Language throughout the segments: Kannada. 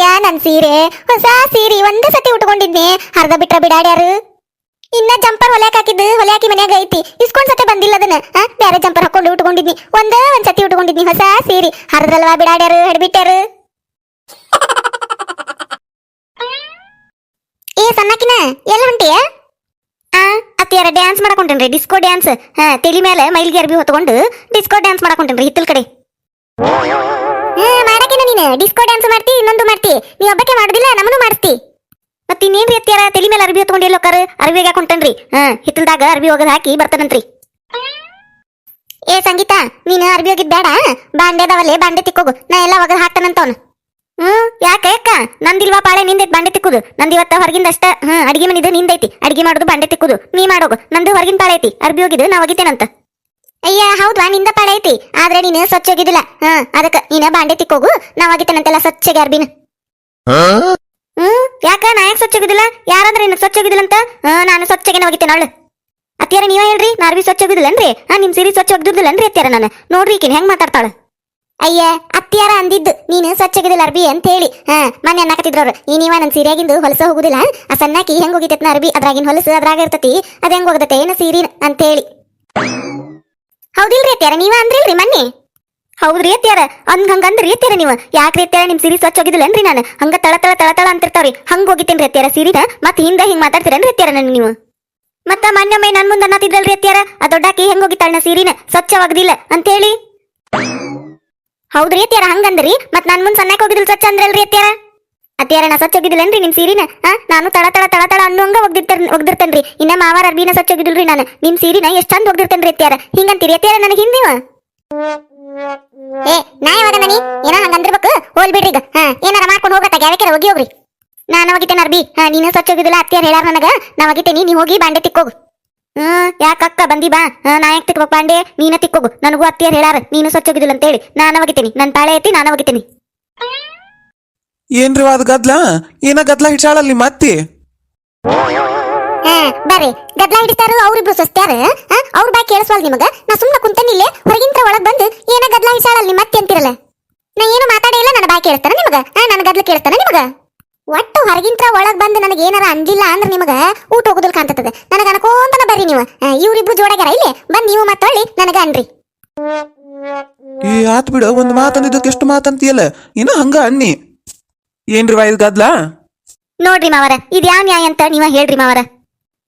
ಅಯ್ಯಯ್ಯ ನನ್ ಸೀರೆ. ಹೊಸ ಸೀರೆ ಒಂದೇ ಸತಿ ಉಟ್ಕೊಂಡಿದ್ನಿ. ಅರ್ಧ ಬಿಟ್ರ ಬಿಡಾಡ್ಯಾರು ಇನ್ನ ಜಂಪರ್ ಹೊಲ್ಯಾಕ್ ಹಾಕಿದ್ದು ಹೊಲ್ಯಾಕಿ ಮನ್ಯಾಗ ಐತಿ. ಇಸ್ಕೊಂಡ್ ಸತಿ ಬಂದಿಲ್ಲ ಅದನ್ನ. ಆ, ಬ್ಯಾರೆ ಜಂಪರ್ ಹಾಕೊಂಡು ಉಟ್ಕೊಂಡಿದ್ನಿ. ಒಂದ ಒಂದ್ ಸತಿ ಉಟ್ಕೊಂಡಿದ್ನಿ ಹೊಸ ಸೀರೆ. ಹರ್ದಲ್ವಾ ಬಿಡಾಡ್ಯಾರು ಹಿಡ್ಬಿಟ್ಟಾರು ಏ ಸಣ್ಣಕಿನ ಎಲ್ಲಿ ಹೊಂಟಿಯ? ಆ ಅತ್ತಿಯಾರ ಡ್ಯಾನ್ಸ್ ಮಾಡಕೊಂಟೇನ್ರಿ ಡಿಸ್ಕೋ ಡ್ಯಾನ್ಸ್ ಹಾ ತಲಿ ಮೇಲೆ ಮೈಲ್ಗೆ ಅರ್ಬಿ ಹೊತ್ಕೊಂಡು ಡಿಸ್ಕೋ ಡ್ಯಾನ್ಸ್ ಮಾಡಕೊಂಟೇನ್ರಿ ಹಿತ್ತಲ್ ಕಡೆ. ಡಿಸ್ಕೋ ಡ್ಯಾನ್ಸ್ ಮಾಡ್ತಿ, ಇನ್ನೊಂದು ಮಾಡ್ತಿ. ನೀ ಒಬ್ಬಕ್ಕೆ ಮಾಡುದಿಲ್ಲ, ನಮ್ಮನ್ನು ಮಾಡ್ತಿ. ಮತ್ತೆ ಇನ್ನೇನು ಅತ್ತಿಯಾರ ತಲಿ ಮೇಲೆ ಅರ್ಬಿ ಹೊತ್ಕೊಂಡು ಎಲ್ಲೋ ಕರ್ ಅರ್ಬಿಗೆ ಹಾಕೊಂಟನ್ರಿ ಹಾ, ಹಿತ್ತಲ್ದಾಗ ಅರ್ಬಿ ಹೋಗದ ಹಾಕಿ ಬರ್ತಾನಂತ್ರಿ. ಏ ಸಂಗೀತ, ನೀನು ಅರ್ಬಿ ಹೋಗಿದ್ ಬೇಡ ಬಾಂಡೆ ಬಾಂಡೆ ತಿಕ್ಕೋಗು. ನಾ ಎಲ್ಲ ಒಗದ ಹಾಕ್ತಾನಂತವ್ನು. ಹ್ಮ್ ಯಾಕ ಯಾಕ ನಂದಿಲ್ವಾ ಪಾಳೆ ನಿಂದೈತಿ ಬಾಂಡೆ ತಿಕ್ಕುದು. ನಂದು ಇವತ್ತ ಹೊರಗಿಂದ ಅಷ್ಟ ಹ್ಮ್ ಅಡಿಗೆ ಮನಿದು ನಿಂದೈತಿ ಅಡಿಗೆ ಮಾಡುದು, ಬಾಂಡೆ ತಿಕ್ಕುದು. ನೀ ಮಾಡೋಗು, ನಂದು ಹೊರಗಿನ ಪಾಳೆ ಐತಿ. ಅರ್ಬಿ ಹೋಗಿದ್ದು ನಾ ಒಗಿತೇನಂತ. ಅಯ್ಯ ಹೌದ್ವಾ ನಿಂದ ಪಾಡ ಐತಿ. ಆದ್ರೆ ನೀನು ಸ್ವಚ್ಛ ಹೋಗಿದಿಲ್ಲ ಹಾ ಅದಕ್ಕ ನೀನ ಬಾಂಡೆ ತಿಕ್ಕೋಗು. ನಾ ಒಗಿತೇನಂತೆಲ್ಲ ಸ್ವಚ್ಛಗೆ ಅರ್ಬಿನ. ಹ್ಮ್ ಯಾಕ? ನಾ ಯಾಕೆ ಸ್ವಚ್ಛ ಹೋಗಿದ್ದಿಲ್ಲ ಯಾರಂದ್ರೆ ನೀನು ಸ್ವಚ್ಛ ಹೋಗಿದಿಲ್ಲ ಅಂತ ಹಾ ನಾನು ಸ್ವಚ್ಛಗೆ ಒಗಿತೇನೆ ಅವಳು. ಅತ್ತಿಯಾರ ನೀವ ಹೇಳ್ರಿ ನಾ ಅರ್ಬಿ ಸ್ವಚ್ಛ ಹೋಗಿದ್ದಿಲ್ಲನ್ರಿ ಹಾ ನಿಮ್ ಸೀರಿ ಸ್ವಚ್ಛ ಹೋಗಿದ್ದಿಲ್ಲನ್ರಿ ಅತ್ತಿಯಾರ ನಾನು. ನೋಡ್ರಿ ಈಕಿನ ಹೆಂಗ್ ಮಾತಾಡ್ತಾಳ. ಅಯ್ಯ ಅತ್ತಿಯಾರ ಅಂದಿದ್ದು ನೀನು ಸ್ವಚ್ಛಗಿದಿಲ್ಲ ಅರ್ಬಿ ಅಂತ ಹೇಳಿ. ಹಾ ಮೊನ್ನೆ ಅನ್ನಕತ್ತಿದ್ರವ್ರು ಈ ನೀವ ನನ್ ಸೀರೆಯಾಗಿಂದು ಹೊಲಸ ಹೋಗುದಿಲ್ಲ? ಆ ಸಣ್ಣಾಕಿ ಹೆಂಗ್ ಹೋಗಿತ್ತ ಅರ್ಬಿ? ಅದ್ರಾಗಿನ ಹೊಲಸು ಅದ್ರಾಗ ಇರ್ತತಿ. ಅದ ಹೆಂಗ್ ಹೋಗದತೆ ಏನ ಸೀರಿನ ಅಂತ ಹೇಳಿ ಹೌದಿಲ್ರಿ ಅತ್ಯಾರ ನೀವ ಅಂದ್ರಿಲ್ರಿ ಮನ್ನಿ? ಹೌದ್ರಿ ಅತ್ಯಾರ ಅಂದ್ ಹಂಗಂದ್ರಿ ಅತ್ಯಾರ ನೀವು? ಯಾಕ್ರಿ ಅತ್ಯಾರ ನಿಮ್ ಸೀರೆ ಸ್ವಚ್ಛ ಹೋಗಿದಿಲ್ಲನ್ರಿ ನಾನು? ಹಂಗ ತಳ ತಳ ತಳ ತಳ ಅಂತಿರ್ತಾವ್ರಿ. ಹಂಗ ಹೋಗಿತ್ತೇನ್ರಿ ಅತ್ಯಾರ ಸೀರಿನ ಮತ್ ಹಿಂದೆ ಹಿಂಗ್ ಮಾತಾಡ್ತೀರನ್ರಿ ಅತ್ಯಾರ ನನ್ ನೀವು? ಮತ್ತ ಮೊನ್ನೊಮ್ಮೆ ನನ್ ಮುಂದೆ ಅನ್ನತಿದ್ರಲ್ರಿ ಅತ್ಯಾರ ಆ ದೊಡ್ಡಾಕಿ ಹೆಂಗ್ ಹೋಗಿತ್ತಾಳ ಸೀರಿನ ಸ್ವಚ್ಛವಾಗದಿಲ್ಲ ಅಂತ ಹೇಳಿ ಹೌದ್ರಿ ಅತ್ಯಾರ ಹಂಗಂದ್ರಿ ಮತ್ ನನ್ ಮುಂದೆ ಸಣ್ಣಕ್ ಹೋಗಿದಿಲ್ ಸ್ವಚ್ಛ ಅಂದ್ರಲ್ರಿ ಅತ್ಯಾರ ಅತ್ಯಾರ ನಾ ಸ್ವಚ್ಛ ಹೋಗಿದಿಲ್ಲನ್ರಿ ನಿಮ್ಮ ಸೀರಿನ? ಹಾ? ನಾನು ತಳ ತಳ ತಳ ತಳ ಅನ್ನೋಂಗ ಒಗ್ದಿರ್ತೇನ್ ಒಗ್ದಿರ್ತೇನ್ರಿ. ಇನ್ನ ಮಾವಾರ ಅರ್ಬಿನ ಸ್ವಚ್ಛ ಹೋಗಿದಿಲ್ರಿ ನಾನು. ನಿಮ್ ಸೀರಿನ ಎಷ್ಟು ಚಂದ ಒಗ್ದಿರ್ತೇನ್ರಿ ಅತ್ಯಾರ ಹಿಂಗಂತೀರಿ ಅತ್ಯಾರ ನನಗೆ ಹಿಂದಿವ ಏ, ನಾ ಯಾವಾಗ ಮನಿ ಏನೋ ಹಂಗಂದಿರ್ಬೇಕು ಹೋಲ್ ಬಿಡ್ರಿ ಈಗ. ಹಾ, ಏನಾರ ಮಾಡ್ಕೊಂಡು ಹೋಗತ್ತ ಗ್ಯಾವಕ್ಯಾರ ಹೋಗಿ ಹೋಗ್ರಿ. ನಾನು ಒಗಿತೇನೆ ಅರ್ಬಿ. ಹಾ, ನೀನು ಸ್ವಚ್ಛ ಹೋಗಿದಿಲ್ಲ ಅತ್ಯಾರ ಹೇಳಾರ ನನಗ, ನಾ ಒಗಿತೇನಿ, ನೀ ಹೋಗಿ ಬಾಂಡೆ ತಿಕ್ಕೋಗು. ಹ್ಮ್ ಯಾಕಕ್ಕ ಬಂದಿ ಬಾ? ನಾ ಯಾಕೆ ತಿಕ್ಬೇಕು ಬಾಂಡೆ, ನೀನ ತಿಕ್ಕೋಗು. ನನಗೂ ಅತ್ತಿಯಾರ ಹೇಳಾರ ನೀನು ಸ್ವಚ್ಛ ಹೋಗಿದಿಲ್ಲ ಅಂತ ಹೇಳಿ ನಾನು ಒಗಿತೀನಿ. ನನ್ನ ತಾಳೆ ಐತಿ, ನಾನು ಒಗಿತೀನಿ. ಏನ್ರಿ ಅದ್ ಗದ್ಲ? ಏನ ಗದ್ಲ ಹಿಡ್ಸಾಳಲ್ಲಿ ಮತ್ತಿ? ಬರ್ರಿ ಗದ್ಲ ಹಿಡಿತಾರು ಅವ್ರಿಬ್ರು ಸಸ್ತ್ಯಾರ ಅವ್ರ ಬಾಯ್ ಕೇಳಿಸ್ವಲ್ ನಿಮಗ? ನಾ ಸುಮ್ಮನೆ ಕುಂತನಿಲ್ಲೇ ಹೊರಗಿಂತ್ರ ಒಳಗ್ ಬಂದು ಏನ ಗದ್ಲ ಹಿಡ್ಸಾಳಲ್ಲಿ ನಿಮ್ಮ ಅತ್ತೆ ಅಂತಿರಲ್ಲ? ನಾ ಏನು ಮಾತಾಡೇ ಇಲ್ಲ ನನ್ನ ಬಾಯಿ ಕೇಳಿಸ್ತಾನ ನಿಮಗ? ನನ್ನ ಗದ್ಲ ಕೇಳ್ತಾನ ನಿಮಗ? ಒಟ್ಟು ಹೊರಗಿಂತ್ರ ಒಳಗ್ ಬಂದು ನನಗೆ ಏನಾರ ಅಂದಿಲ್ಲ ಅಂದ್ರೆ ನಿಮಗ ಊಟ ಹೋಗುದಿಲ್ಲ ಕಾಣ್ತದ ನನಗ ಅನ್ಕೋಂತನ ಬರ್ರಿ ನೀವು. ಇವ್ರಿಬ್ರು ಜೋಡಾಗ್ಯಾರ ಇಲ್ಲಿ? ಬಂದ್ ನೀವು ಮತ್ತೊಳ್ಳಿ ನನಗ ಅನ್ರಿ. ಏ ಆತ್ ಬಿಡ ಒಂದ್ ಮಾತಂದಿದ್ದಕ್ಕೆ ಎಷ್ಟು ಮಾತಂತಿಯಲ್ಲ ಇನ್ನು ಹಂಗ ಅನ್ನಿ. ಏನ್ರಿ ಇದ್ ಗದ್ಲ? ನೋಡ್ರಿ ಮಾವರ, ಇದ್ ಯಾವ ನ್ಯಾಯ ಅಂತ ನೀವ ಹೇಳ್ರಿ ಮಾವರ.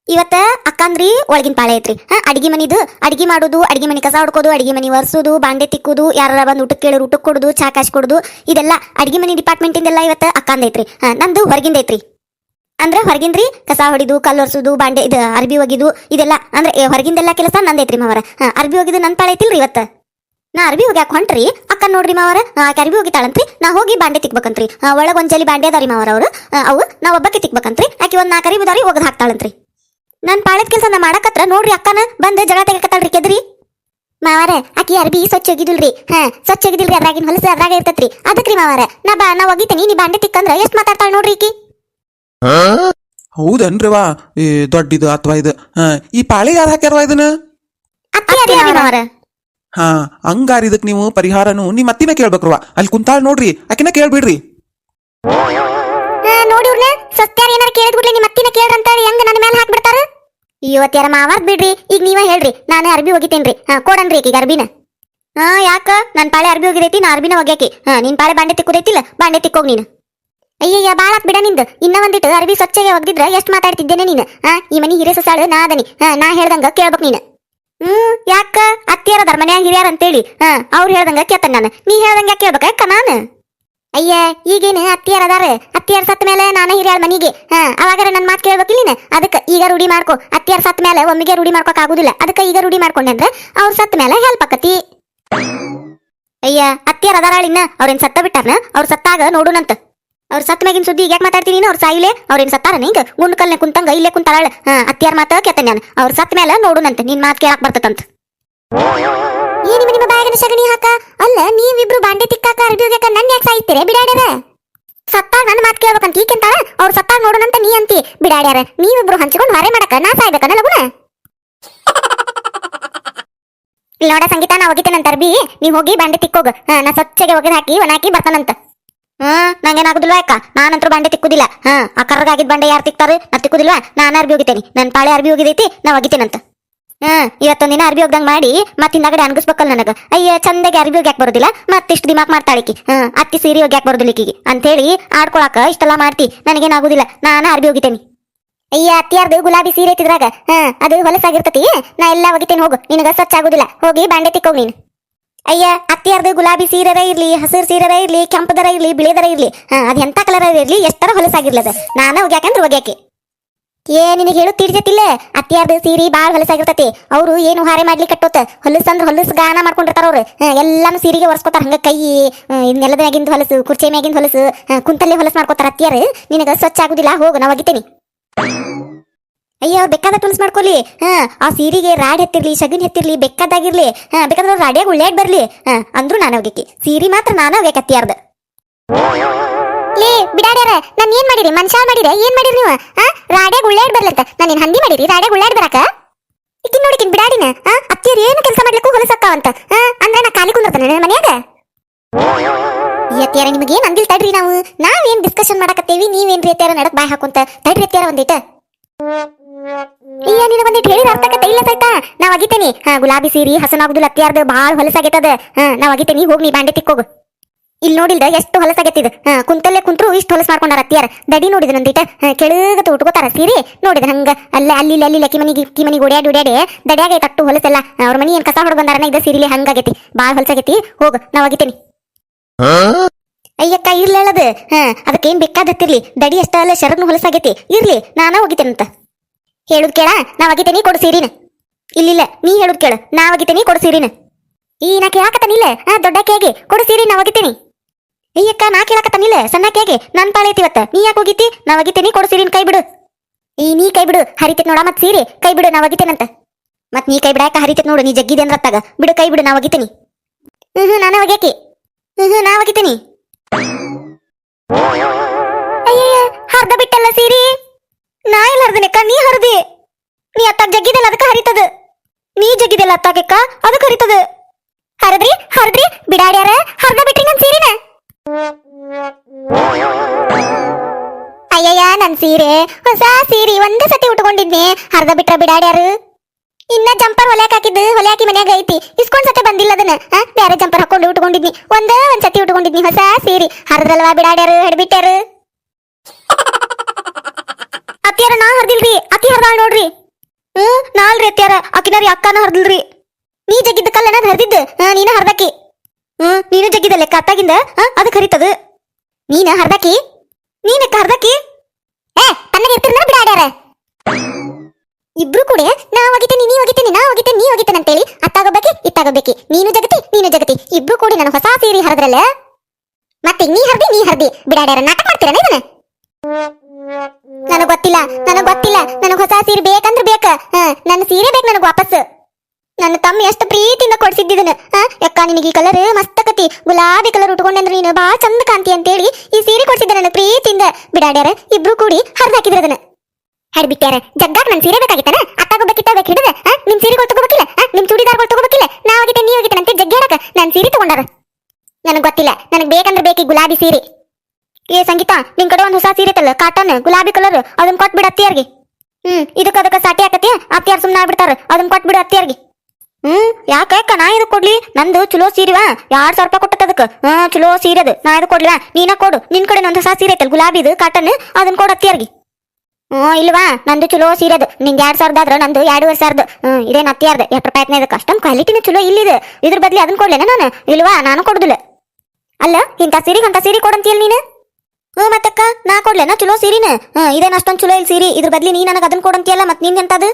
ಇವತ್ತ ಅಕ್ಕಂದ್ರಿ ಒಳಗಿನ ಪಾಳೆ ಐತ್ರಿ. ಹಾ, ಅಡಿಗೆ ಮನಿದು, ಅಡಿಗೆ ಮಾಡೋದು, ಅಡಿಗೆ ಮನಿ ಕಸ ಹುಡ್ಕೋದು, ಅಡಿಗೆ ಮನಿ ಒರ್ಸೋದು, ಬಾಂಡೆ ತಿಕ್ಕುದು ಯಾರ ಬಂದು ಊಟಕ್ಕೆ ಕೇಳೋರು ಊಟಕ್ಕೆ ಕೊಡುದು, ಚಾ ಕಾಶ್ ಕೊಡುದು, ಇದೆಲ್ಲ ಅಡಿಗೆ ಮನಿ ಡಿಪಾರ್ಟ್ಮೆಂಟ್ ಇಂದೆಲ್ಲ ಇವತ್ತ ಅಕ್ಕಂದ ಐತ್ರಿ. ಹಾ, ನಂದು ಹೊರಗಿಂದ ಐತ್ರಿ. ಅಂದ್ರೆ ಹೊರಗಿಂದ್ರಿ ಕಸ ಹೊಡಿದು, ಕಲ್ಲು ಒರ್ಸುದು, ಬಾಂಡೆ ಇದು ಅರ್ಬಿ ಒಗಿದು, ಇದೆಲ್ಲ ಅಂದ್ರೆ ಹೊರಗಿಂದೆಲ್ಲ ಕೆಲಸ ನಂದೈತ್ರಿ ಮಾವರ. ಹಾ, ಅರ್ಬಿ ಒಗಿದು ನನ್ ಪಾಳೆ ಐತಿಲ್ರಿ ಇವತ್ತ? ನಾ ಅರ್ಬಿ ಹೋಗ್ಯಾಕ ಹೊಂಟ್ರಿ? ಅಕ್ಕ ನೋಡ್ರಿ ಮಾವರ. ಆಕೆ ಅರ್ಬಿ ಹೋಗಿತಾಳಂತ್ರಿ ನಾ ಹೋಗಿ ಬಾಂಡೆ ತಿಕ್ಬೇಕಂತ್ರಿ. ಆ, ಒಳಗ್ ಒಂದ್ ಜಲಿ ಬಾಂಡೆ ಅದಾರಿ ಮಾವರ ಅವ್ರು. ಅವು ನಾ ಒಬ್ಬಕ್ಕೆ ತಿಕ್ಬೇಕಂತ್ರಿ. ಆಕೆ ಒಂದ್ ನಾಲ್ಕು ಅರಿಬಿ ಹೋಗದ್ ಒಗದ್ ಹಾಕ್ತಾಳಂತ್ರಿ. ನನ್ ಪಾಳದ ಕೆಲಸ ನಾ ಮಾಡಕತ್ರ ನೋಡ್ರಿ ಅಕ್ಕನ. ಬಂದ್ ಜಗಳ ತೆಗಕತ್ತಾಳ್ರಿ ಕೆದ್ರಿ. ಮಾವಾರ ಆಕಿ ಅರ್ಬಿ ಸ್ವಚ್ಛ ಒಗಿದಿಲ್ರಿ ಹಾ ಸ್ವಚ್ಛ ಒಗಿದಿಲ್ರಿ ಅದ್ರಾಗಿನ ಹೊಲಸು ಅದ್ರಾಗ ಇರ್ತತ್ರಿ. ಅದಕ್ರಿ ಮಾವಾರ. ನಾ ಬಾ ನಾ ಒಗಿತೀನಿ. ನೀ ಬಾಂಡೆ ತಿಕ್ಕಂದ್ರ ಎಷ್ಟು ಮಾತಾಡ್ತಾಳ ನೋಡ್ರಿ ಈಕಿ? ಹೌದನ್ರಿವಾ ವಾ. ಏ ದೊಡ್ಡಿದು ಅಥವಾ ಇದು. ಈ ಪಾಳಿಗೆ ಯಾರು ಹಾಕ್ಯಾರವಾ ಇದನ್ನ? ಅತ್ತಿ ಮಾವಾರ. ಹಾ, ಹಂಗಾರ ಇದಕ್ ನೀವು ಪರಿಹಾರನು ನಿಮ್ ಅತ್ತಿನ ಕೇಳ್ಬೇಕ್ರವಾ ಅಲ್ಲಿ ಕುಂತಾಳ ನೋಡ್ರಿ, ಆಕಿನ ಕೇಳ್ಬಿಡ್ರಿ. ನೋಡಿ ಇವ್ರನ್ನ ಸತ್ಯಾರ ಏನಾರ ಕೇಳಿದ್ ಬಿಡ್ಲಿ ನಿಮ್ಮ ಅತ್ತಿನ ಕೇಳ್ರಂತ ಹೆಂಗ ನನ್ನ ಮೇಲೆ ಹಾಕ್ಬಿಡ್ತಾರ? ಇವತ್ತ್ಯಾರ ಮಾವಾರ್ ಬಿಡ್ರಿ, ಈಗ ನೀವ ಹೇಳ್ರಿ, ನಾನು ಅರ್ಬಿ ಹೋಗಿತೇನ್ರಿ ಹಾ, ಕೊಡನ್ರಿ ಈಗ ಅರ್ಬಿನ. ಹಾ, ಯಾಕ? ನನ್ ಪಾಳೆ ಅರ್ಬಿ ಹೋಗಿದೈತಿ, ನಾ ಅರ್ಬಿನ ಒಗ್ಯಾಕಿ ಹಾ, ನಿನ್ ಪಾಳೆ ಬಾಂಡೆ ತಿಕ್ಕುದೈತಿಲ್ಲ, ಬಾಂಡೆ ತಿಕ್ಕೋಗ್ ನೀನು. ಅಯ್ಯಯ್ಯ, ಬಾಳ ಬಿಡ ನಿಂದ. ಇನ್ನ ಒಂದಿಟ್ಟು ಅರ್ಬಿ ಸ್ವಚ್ಛಗೆ ಒಗ್ದಿದ್ರ ಎಷ್ಟ್ ಮಾತಾಡ್ತಿದ್ದೇನೆ ನೀನು? ಹಾ, ಈ ಮನಿ ಹಿರೇ ಸಸಾಳು, ನಾ ಅದನಿ. ಹಾ, ನಾ ಹೇಳ್ದಂಗ ಕೇಳ್ಬೇಕು ನೀನು. ಹ್ಮ್, ಯಾಕ? ಅತ್ತಿಯಾರ ಅದಾರ ಮನ್ಯಾಗ ಹಿರಿಯಾರ ಅಂತೇಳಿ. ಹಾ, ಅವ್ರು ಹೇಳ್ದಂಗ ಕೇಳ್ತಾನ ನಾನು. ನೀ ಹೇಳ್ದಂಗ ಕೇಳ್ಬೇಕ? ನಾನು? ಅಯ್ಯ, ಈಗೇನು ಅತ್ತಿಯಾರ ಅದಾರ? ಅತ್ತಿಯರ್ ಸತ್ತ ಮೇಲೆ ನಾನೇ ಹಿರಿಯಾಳ ಮನಿಗೆ. ಹಾ, ಅವಾಗಾರ ನನ್ ಮಾತು ಕೇಳ್ಬೇಕಿಲ್ಲ ಅದಕ್ಕೆ ಈಗ ರೂಢಿ ಮಾಡ್ಕೊ. ಅತ್ತಿಯರ್ ಸತ್ತ ಮೇಲೆ ಒಮ್ಮಿಗೆ ರೂಢಿ ಮಾಡ್ಕೊಕ್ ಆಗುದಿಲ್ಲ. ಅದಕ್ಕ ಈಗ ರೂಢಿ ಮಾಡ್ಕೊಂಡ್ರೆ ಅವ್ರ ಸತ್ತ ಮೇಲೆ ಹೆಲ್ಪ್ ಆಕತಿ. ಅಯ್ಯ ಅತ್ತಿಯಾರ ಅದಾರಾಳಿನ್ನ ಅವ್ರೇನ್ ಸತ್ತ ಬಿಟ್ಟಾರ ಅವ್ರ ಸತ್ತಾಗ ನೋಡುನಂತ. ಅವ್ರ ಸತ್ ಮ್ಯಾಗಿನ ಸುದ್ದಿ ಯಾಕೆ ಮಾತಾಡ್ತೀನಿ ನೀನು? ಅವ್ರ ಸಾಯಿಲೆ? ಅವ್ರೇನ್ ಸತ್ತಾರ ನಿಂಗ ಗುಂಡ್ ಕಲ್ನೆ ಕುಂತಂಗ, ಇಲ್ಲೇ ಕುಂತಾಳ ಹಾ, ಅತ್ತಿಯಾರ ಮಾತ ಕೇಳ್ತೇನೆ ನಾನು. ಅವ್ರ ಸತ್ ಮೇಲೆ ನೋಡುನಂತ, ನಿನ್ ಮಾತು ಕೇಳಕ್ ಬರ್ತದಂತ ಏನಿಮ ನಿಮ್ಮ ಬಾಯಾಗನ ಸಗಣಿ ಹಾಕ. ಅಲ್ಲ, ನೀವಿಬ್ರು ಬಾಂಡೆ ತಿಕ್ಕಾಕ, ಅರ್ಬಿ ಹೋಗ್ಯಾಕ ನನ್ ಯಾಕೆ ಸಾಯ್ತೀರ ಬಿಡಾಡ್ಯಾರ. ಸತ್ತಾಗ ನನ್ನ ಮಾತು ಕೇಳ್ಬೇಕಂತ ಈಕೆಂತಾಳ ಅವ್ರ ಸತ್ತಾಗ ನೋಡೋಣಂತ ನೀ ಅಂತಿ. ಬಿಡಾಡ್ಯಾರ. ನೀವಿಬ್ರು ಹಂಚ್ಕೊಂಡು ಹೊರೆ ಮಾಡಕ ನಾ ಸಾಯ್ಬೇಕನ್ನ ಲಗುನ? ನೋಡ ಸಂಗೀತ, ನಾ ಒಗಿತೇನಂತ ಅರ್ಬಿ. ನೀವ್ ಹೋಗಿ ಬಾಂಡೆ ತಿಕ್ಕೋಗ. ನಾ ಸ್ವಚ್ಛಗೆ ಹೋಗಿ ಹಾಕಿ ಒಣ ಹಾಕಿ ಬರ್ತಾನಂತ. ಹ್ಮ್ ನಂಗೇನಾಗುದಿಲ್ವಾ ಅಕ್ಕ? ನಾನಂತೂ ಬಂಡೆ ತಿಕ್ಕುದಿಲ್ಲ. ಹಾ, ಆ ಕರ್ರಗಾಗಿದ್ ಬಂಡೆ ಯಾರು ತಿಕ್ತಾರ? ನಾ ತಿಕ್ಕುದಿಲ್ವಾ? ನಾನು ಅರ್ಬಿ ಹೋಗಿತೇನಿ ನನ್ನ ಪಾಳೆ ಅರ್ಬಿ ಹೋಗಿದೈತಿ ನಾ ಒಗಿತೇನಂತ ಹ್ಮ್ ಇವತ್ತೊಂದಿನ ಅರ್ಬಿ ಹೋಗ್ದಂಗ್ ಮಾಡಿ ಮತ್ತೆ ಹಿಂದಾಗಡೆ ಅನ್ಗಿಸ್ಬೇಕಲ್ಲ ನನಗ. ಅಯ್ಯ, ಚಂದಾಗಿ ಅರ್ಬಿ ಹೋಗ್ಯಾಕ್ ಬರೋದಿಲ್ಲ, ಮತ್ತಿಷ್ಟು ದಿಮಾಕ್ ಮಾಡ್ತಾಳಿಕಿ. ಹ್ಮ್ ಅತ್ತಿ ಸೀರೆ ಹೋಗ್ಯಾಕ್ ಬರೋದಿಲ್ಲ ಈಕಿಗೆ ಅಂತೇಳಿ ಆಡ್ಕೊಳಕ ಇಷ್ಟೆಲ್ಲ ಮಾಡ್ತಿ. ನನಗೇನಾಗುದಿಲ್ಲ, ನಾನು ಅರ್ಬಿ ಹೋಗಿತೇನಿ ಅಯ್ಯ, ಅತ್ತಿಯಾರ್ದು ಗುಲಾಬಿ ಸೀರೆ ಐತಿದ್ರಾಗ ಹಾ, ಅದು ಹೊಲಸಾಗಿರ್ತತಿ ನಾ ಎಲ್ಲ ಒಗಿತೇನೆ ಹೋಗು. ನಿನಗ ಸ್ವಚ್ಛ ಆಗುದಿಲ್ಲ ಹೋಗಿ ಬಾಂಡೆ ತಿಕ್ಕೋಗಿ ನೀನು. ಅಯ್ಯ ಅತ್ತಿಯಾರ್ದು ಗುಲಾಬಿ ಸೀರೆರ ಇರ್ಲಿ, ಹಸಿರು ಸೀರೆರ ಇರ್ಲಿ, ಕೆಂಪದರ ಇರ್ಲಿ, ಬಿಳಿದರ ಇರ್ಲಿ ಅದ್ ಎಂತ ಕಲರ್ ಇರ್ಲಿ ಎಷ್ಟರ ಹೊಲಸಾಗಿರ್ಲದ ನಾನ ಒಗ್ಯಾಕಂದ್ರ ಒಗ್ಯಾಕೆ ಏ, ನಿನಗೆ ಹೇಳು ತಿರ್ಜತಿಲ್ಲ ಅತ್ತಿಯಾರ್ದು ಸೀರೆ ಬಾಳ ಹೊಲಸಾಗಿರ್ತತಿ. ಅವರು ಏನು ಹಾರೆ ಮಾಡ್ಲಿ ಕಟ್ಟೋತ? ಹೊಲಸಂದ್ರ ಹೊಲಸ ಗಾನ ಮಾಡ್ಕೊಂಡಿರ್ತಾರ ಅವ್ರು. ಎಲ್ಲಾನು ಸೀರೆಗೆ ಒರ್ಸ್ಕೊತಾರ. ಹಂಗ ಕೈ ನೆಲದಾಗಿಂದ ಹೊಲಸು, ಕುರ್ಚಿ ಮ್ಯಾಗಿಂದ ಹೊಲಸು ಕುಂತಲ್ಲೇ ಹೊಲಸ್ ಮಾಡ್ಕೊತಾರ ಅತ್ತಿಯಾರು. ನಿನಗ ಸ್ವಚ್ಛ ಆಗುದಿಲ್ಲ, ಹೋಗು ನಾ ಒಗಿತೇನಿ. ಅಯ್ಯ, ಬೇಕಾದ ಟೂಲ್ಸ್ ಮಾಡ್ಕೊಳ್ಳಿ ಹಾ, ಆ ಸೀರೆಗೆ ರಾಡ್ ಎತ್ತಿರ್ಲಿ, ಶಗುನ್ ಎತ್ತಿರ್ಲಿ, ಬೇಕಾದಾಗಿರ್ಲಿ. ಹಾ, ಬೇಕಾದ್ರೆ ಅವ್ರು ರಾಡ್ಯಾಗ ಉಳ್ಳಾಡ್ ಬರ್ಲಿ. ಹಾ, ಅಂದ್ರು ನಾನು ಹೋಗಿಕ್ಕಿ. ಸೀರೆ ಮಾತ್ರ ನಾನು ಹೋಗ್ಯಾಕತ್ತಿಯಾರ್ದ ಲೇ, ಬಿಡಾಡ್ಯಾರ, ನಾನು ಏನ್ ಮಾಡಿರಿ? ಮನುಷ್ಯ ಮಾಡಿರಿ? ಏನ್ ಮಾಡಿರಿ ನೀವು? ಹಾ ರಾಡ್ಯಾಗ ಉಳ್ಳಾಡ್ ಬರ್ಲಂತ ನಾನು ಹಂದಿ ಮಾಡಿರಿ? ರಾಡ್ಯಾಗ ಉಳ್ಳಾಡ್ ಬರಾಕ? ಇಕ್ಕಿ ನೋಡಿಕಿನ್ ಬಿಡಾಡಿನ? ಹಾ ಅತ್ತಿಯರ್ ಏನು ಕೆಲಸ ಮಾಡ್ಲಿಕ್ಕೂ ಹೊಲಸಕ್ಕಾವ ಅಂತ. ಹಾ, ಅಂದ್ರೆ ನಾ ಖಾಲಿ ಕುಂದಿರ್ತಾನೆ ನನ್ನ ಮನ್ಯಾಗ? ಅತ್ತಿಯಾರ ನಿಮಗೆ ಏನ್ ಅಂದಿಲ್ ತಡ್ರಿ ನಾವು? ನಾವೇನ್ ಡಿಸ್ಕಷನ್ ಮಾಡಕತ್ತೇವಿ? ನೀವೇನ್ರಿ ಅತ್ತಿಯಾರ ನಡಕ್ ಬಾಯ್ ಹಾಕೋಂತ? ತಡ್ರಿ ಅತ್ತಿಯಾರ ಒಂದಿಟ. ಅಯ್ಯ, ನೀನು ಒಂದಿಟ್ಟು ಹೇಳಿದ ಅರ್ಥಕತೆ ಇಲ್ಲ ಸೈತ ನಾವು ಅಗಿತೇನಿ. ಗುಲಾಬಿ ಸೀರಿ, ಹಸನಾಗುದು, ಲತ್ತಿಯಾರ್ದು ಬಾಳ ಹೊಲಸಾಗೈತದ. ಹಾ ಅಗಿತೇನಿ. ಹೋಗ್ ನೀ ಬಾಂಡೆ ತಿಕ್ಕೋಗು. ಇಲ್ಲಿ ನೋಡಿಲ್ದ ಎಷ್ಟು ಹೊಲಸಾಗೈತಿದ ಹಾ, ಕುಂತಲ್ಲೇ ಕುಂತ್ರು ಇಷ್ಟು ಹೊಲಸ್ ಮಾಡ್ಕೊಂಡಾರ ಅತ್ತಿಯಾರ. ದಡಿ ನೋಡಿದ ನಂದಿಟ. ಕೆಳಗತ ಉಟ್ಕೋತಾರ ಸೀರಿ. ನೋಡಿದ ಹಂಗ ಅಲ್ಲ ಅಲ್ಲಿ ಅಲ್ಲಿ ಲಕ್ಕಿ ಮನಿಗೆ ಇಕ್ಕಿ ಮನಿಗೆ ಓಡ್ಯಾಡಿ ಓಡ್ಯಾಡಿ ದಡ್ಯಾಗ ತಟ್ಟು ಹೊಲಸೆಲ್ಲ. ಅವ್ರ ಮನಿ ಏನ್ ಕಸ ಹೊಡ್ ಬಂದಾರನ ಇದ ಸೀರಿಲಿ ಹಂಗಾಗೈತಿ. ಬಾಳ ಹೊಲಸಾಗೈತಿ. ಹೋಗ, ನಾವು ಅಗಿತೇನಿ. ಅಯ್ಯಕ್ಕ, ಇರ್ಲಿ ಹೇಳದು ಹಾ, ಅದಕ್ಕೇನ್ ಬೇಕಾದತ್ತಿರ್ಲಿ. ದಡಿ ಅಷ್ಟ ಅಲ್ಲ, ಶರದ್ನು ಹೊಲಸಾಗೈತಿ. ಇರ್ಲಿ, ನಾನ ಒಗಿತೇನಂತ ಹೇಳುದ್ ಕೇಳ ನಾ ಒಗಿತೇನಿ ಕೊಡು ಸೀರಿನ. ಇಲ್ಲಿಲ್ಲ, ನೀ ಹೇಳುದ್ ಕೇಳ ನಾ ಒಗಿತೇನಿ ಕೊಡು ಸೀರಿನ. ಈ ನಾ ಕೇಳಾಕತ್ತನಿಲ್ಲ ಹಾ ದೊಡ್ಡ ಕೇಗೆ, ಕೊಡು ಸೀರಿ ನಾ ಈ ಅಕ್ಕ, ನಾ ಕೇಳಾಕತ್ತನಿಲ್ಲ, ಸಣ್ಣ ಕೇಗೆ, ನನ್ ಪಾಳೆ ಐತಿವತ್ತ ನೀ ಯಾಕೆ ಹೋಗಿತಿ? ನಾ ಒಗಿತೇನಿ ಕೊಡು ಸೀರಿನ ಕೈ ಬಿಡು. ಈ ನೀ ಕೈ ಬಿಡು, ಹರಿತೈತ್ ನೋಡ ಮತ್ ಸೀರೆ, ಕೈ ಬಿಡು ನಾ ಒಗಿತೇನಂತ ಮತ್ ನೀ ಕೈ ಬಿಡಾಕ ಹರಿತೈತ್ ನೋಡು, ನೀ ಜಗ್ಗಿದೆ ಅಂದ್ರತ್ತಾಗ ಬಿಡು, ಕೈ ಬಿಡು ನಾ ಒಗಿತೇನಿ ಹ್ಮ್ ಹ್ಮ್ ನಾನ ಒಗ್ಯಾಕಿ ಹ್ಮ್ ಹ್ಮ್ ನಾ ಅಯ್ಯಯ್ಯ ಹರ್ದ ಬಿಟ್ಟಲ್ಲ ಸೀರಿ? ನಾ ಇಲ್ಲ ಹರ್ದನೆಕ್ಕ ನೀ ಹರಿದಿ. ನೀ ಅತ್ತಾಗ ಜಗ್ಗಿದಲ್ಲ ಅದಕ್ಕೆ ಹರಿತದ. ನೀ ಜಗ್ಗಿದಲ್ಲ ಅತ್ತಾಗಕ್ಕ ಅದಕ್ಕೆ ಹರಿತದ. ಹರದ್ರಿ ಹರದ್ರಿ. ಬಿಡಾಡ್ಯಾರ ಹರ್ದ ಬಿಟ್ರಿ ನನ್ ಸೀರಿನ. ಅಯ್ಯಯ್ಯ ನನ್ ಸೀರೆ. ಹೊಸ ಸೀರೆ ಒಂದೇ ಸತಿ ಉಟ್ಕೊಂಡಿದ್ನಿ. ಹರ್ದ ಬಿಟ್ರ ಬಿಡಾಡ್ಯಾರು ಇನ್ನ ಜಂಪರ್ ಹೊಲ್ಯಾಕ ಹಾಕಿದ್ದು ಹೊಲ್ಯಾಕಿ ಮನ್ಯಾಗ ಐತಿ. ಇಸ್ಕೊಂಡ್ ಸತೆ ಬಂದಿಲ್ಲ ಅದನ್ನ. ಆ, ಬ್ಯಾರೆ ಜಂಪರ್ ಹಾಕೊಂಡು ಉಟ್ಕೊಂಡಿದ್ನಿ. ಒಂದೇ ಒಂದ್ ಸತಿ ಉಟ್ಕೊಂಡಿದ್ನಿ ಹೊಸ ಸೀರೆ. ಹರದಲ್ವಾ ಬಿಡಾಡ್ಯಾರು ಹಿಡ್ಬಿಟ್ಟಾರು ಅತ್ತಿಯಾರ ನಾ ಹರ್ದಿಲ್ರಿ. ಅತ್ತಿ ಹರ್ದಾಳ್ ನೋಡ್ರಿ. ಹ್ಮ್ ನಾಲ್ರಿ ಅತ್ತಿಯಾರ. ಅಕ್ಕಿನಾರಿ ಅಕ್ಕನ ಹರ್ದಿಲ್ರಿ. ನೀ ಜಗ್ಗಿದ್ದ ಕಲ್ಲ ನಾನು ಹರ್ದಿದ್ದ? ನೀನ ಹರ್ದಾಕಿ. ಹ್ಮ್ ನೀನು ಜಗ್ಗಿದ ಲೆಕ್ಕ ಅತ್ತಾಗಿಂದ? ಅದಕ್ಕೆ ಹರಿತದ. ನೀನ ಹರ್ದಾಕಿ? ನೀನಕ್ಕ ಹರ್ದಾಕಿ? ಏ ತನ್ನಗೆ ಇರ್ತಿರ್ನ ಬಿಡಾಡ್ಯಾರ ಇಬ್ರು ಕೂಡ, ನಾ ಒಗಿತೇನಿ ನೀ ಒಗಿತೇನಿ ನಾ ಒಗಿತೇನಿ ನೀ ಒಗಿತೇನೆ ಅಂತೇಳಿ ಅತ್ತಾಗೋಬೇಕಿ ಇತ್ತಾಗೋಬೇಕಿ ನೀನು ಜಗತಿ ನೀನು ಜಗತಿ ಇಬ್ರು ಕೂಡಿ ನಾನು ಹೊಸ ಸೀರೆ ಹರಿದ್ರಲ್ಲ? ಮತ್ತೆ ನೀ ಹರ್ದಿ ನೀ ಹರ್ದಿ. ಬಿಡಾಡ್ಯಾರ ನಾಟಕ ಮಾಡ್ತೀರನ ಇದನ್ನ? ನನಗ್ ಗೊತ್ತಿಲ್ಲ ನನಗ್ ಗೊತ್ತಿಲ್ಲ, ನನಗ್ ಹೊಸ ಸೀರೆ ಬೇಕಂದ್ರ ಬೇಕ. ನನ್ನ ಸೀರೆ ಬೇಕು ನನಗ್ ವಾಪಸ್ ನನ್ನ ತಮ್ಮ ಎಷ್ಟು ಪ್ರೀತಿಯಿಂದ ಕೊಡ್ಸಿದ್ದಿದನ ಯಾಕ ನಿನಗೆ ಈ ಕಲರ್ ಮಸ್ತಕತಿ. ಗುಲಾಬಿ ಕಲರ್ ಉಟ್ಕೊಂಡಂದ್ರೆ ನೀನು ಬಾ ಚಂದ ಕಾಂತಿ ಅಂತೇಳಿ ಈ ಸೀರೆ ಕೊಡ್ಸಿದ್ದೆ ನನ್ನ ಪ್ರೀತಿಯಿಂದ. ಬಿಡಾಡ್ಯಾರ, ಇಬ್ರು ಕೂಡಿ ಹರ್ದ್ ಅದನ್ನ ಹಡ್ಬಿಟ್ಟಾರ ಜಗ್ಗಾಕ್ ನನ್ನ ಸೀರೆ ಬೇಕಾಗಿತ್ತನ? ಅತ್ತಾಗೋಬೇಕಿತ್ತ ಬೇಕು ಹಿಡಿದ ನಿಮ್ ಸೀರೆ ತಗೋಬೇಕಿಲ್ಲ ನಿಮ್ ಚೂಡಿದಾರ್ಗಳು ತಗೋಬೇಕಿಲ್ಲ ನಾ ಹೋಗಿದ್ದೆ ನೀ ಹೋಗಿದ್ದೆ ಅಂತ ಜಗ್ಗಾಡಕ ನನ್ ಸೀರೆ ತಗೊಂಡಾರ. ನನಗ್ ಗೊತ್ತಿಲ್ಲ, ನನಗ್ ಬೇಕಂದ್ರೆ ಬೇಕಿ ಗುಲಾಬಿ ಸೀರೆ. ಏ, ಸಂಗೀತ, ನಿನ್ ಕಡೆ ಒಂದ್ ಹೊಸ ಸೀರೆ ತಲ್ಲ ಕಾಟನ್ ಗುಲಾಬಿ ಕಲರ್ ಅದನ್ನ ಕೊಟ್ಬಿಡ ಅತ್ತಿಯಾರ್ಗೆ. ಹ್ಮ್ ಇದಕ್ಕ ಅದಕ್ಕೆ ಸಾಟಿ ಹಾಕತಿ ಅತ್ತಿಯಾರ್ ಸುಮ್ನೆ ಆಗ್ಬಿಡ್ತಾರ ಅದನ್ನ ಕೊಟ್ಬಿಡು ಅತ್ತಿಯಾರ್ಗೆ. ಹ್ಮ್, ಯಾಕ ಅಕ್ಕ ನಾ ಇದು ಕೊಡ್ಲಿ? ನಂದು ಚಲೋ ಸೀರೆವಾ? ಎರಡ್ ಸಾವಿರ ರೂಪಾಯಿ ಕೊಟ್ಟದ ಅದಕ್ಕ ಹಾ ಚಲೋ ಸೀರೆ ಅದು. ನಾ ಇದು ಕೊಡ್ಲಿವಾ? ನೀನ ಕೊಡು. ನಿನ್ ಕಡೆ ಒಂದ್ ಹೊಸ ಸೀರೆ ಐತಲ್ ಗುಲಾಬಿದು ಕಾಟನ್ ಅದನ್ನ ಕೊಡು ಅತ್ತಿಯಾರ್ಗೆ. ಹ್ಮ್, ಇಲ್ವಾ? ನಂದು ಚಲೋ ಸೀರೆದು ನಿಂಗೆ ಎರಡ್ ಸಾವಿರದ ಆದ್ರ ನಂದು ಎರಡೂವರೆ ಸಾವಿರದ. ಹ್ಮ್, ಇದೇನ ಅತ್ತಿಯಾರ್ದ? ಎಷ್ಟು ರೂಪಾಯಿ ಆಯ್ತು ಇದಕ್ಕೆ ಅಷ್ಟೊಂದು ಕ್ವಾಲಿಟಿನ ಚಲೋ ಇಲ್ಲಿದೆ. ಇದ್ರ ಬದ್ಲಿ ಅದನ್ನ ಕೊಡ್ಲೇನ ನಾನು? ಇಲ್ವಾ? ನಾನು ಕೊಡುದಿಲ್ಲ. ಅಲ್ಲ ಇಂಥ ಸೀರೆಗೆ ಅಂತ ಸೀರೆ ಕೊಡಂತೀಯಲ್ ನೀನು? ಮತ್ತಕ್ಕ ನಾ ಕೊಡ್ಲೇನ ಚಲೋ ಸೀರಿನ. ಇದೇನ ಅಷ್ಟೊಂದು ಚಲೋ ಇಲ್ಲ ಸೀರಿ? ಇದ್ರ ಬದ್ಲಿ ನೀ ನನಗೆ ಅದನ್ನ ಕೊಡಂತಿಯಲ್ಲ ಮತ್ತೆ ನಿನ್ ಎಂತದು?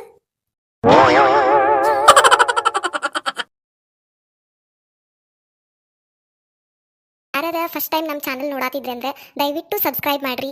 ಯಾರ್ಯಾರ ಫಸ್ಟ್ ಟೈಮ್ ನಮ್ಮ ಚಾನಲ್ ನೋಡಾತಿದ್ರೆ ಅಂದ್ರೆ ದಯವಿಟ್ಟು ಸಬ್ಸ್ಕ್ರೈಬ್ ಮಾಡ್ರಿ.